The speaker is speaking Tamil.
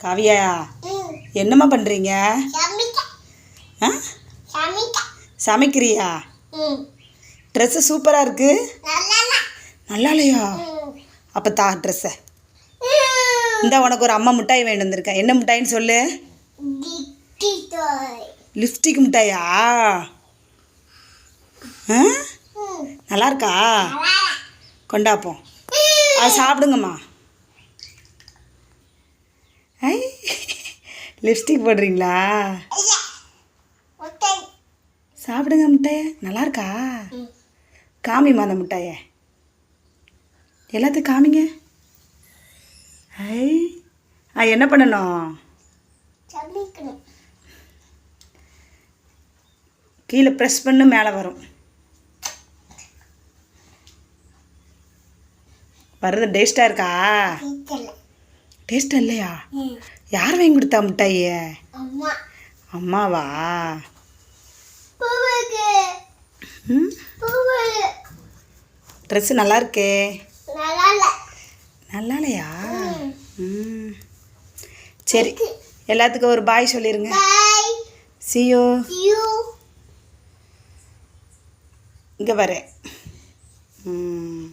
காவியா என்னம்மா பண்ணுறீங்க ஆ? சமைக்கிறியா? ட்ரெஸ்ஸு சூப்பராக இருக்கு. நல்லா இல்லையா அப்போ தா ட்ரெஸ்ஸை இந்த உனக்கு ஒரு அம்மா மிட்டாய் வேண்டு வந்திருக்கேன் என்ன மிட்டாய்ன்னு சொல்லு. லிப்ஸ்டிக் மிட்டாயா? ஆ? நல்லா இருக்கா கொண்டாப்போம். அது சாப்பிடுங்கம்மா ஐ லிப்ஸ்டிக் போடுறீங்களா? சாப்பிடுங்க மிட்டாய நல்லா இருக்கா காமிம்மா அந்த மிட்டாய. எல்லாத்தையும் காமிங்க. ஐ ஆ என்ன பண்ணணும்? கீழே ப்ரெஸ் பண்ணு மேலே வரும். வர்றது டேஸ்ட்டாக இருக்கா? டேஸ்ட் இல்லையா? யார் வாங்கி கொடுத்தா மிட்டாய? அம்மா. அம்மாவா? ட்ரெஸ்ஸு நல்லா இருக்கே? நல்லா இல்லை. நல்லா இல்லையா? ம். சரி எல்லாத்துக்கும் ஒரு பாய் சொல்லிடுங்க சியோ இங்கே வரேன். ம்.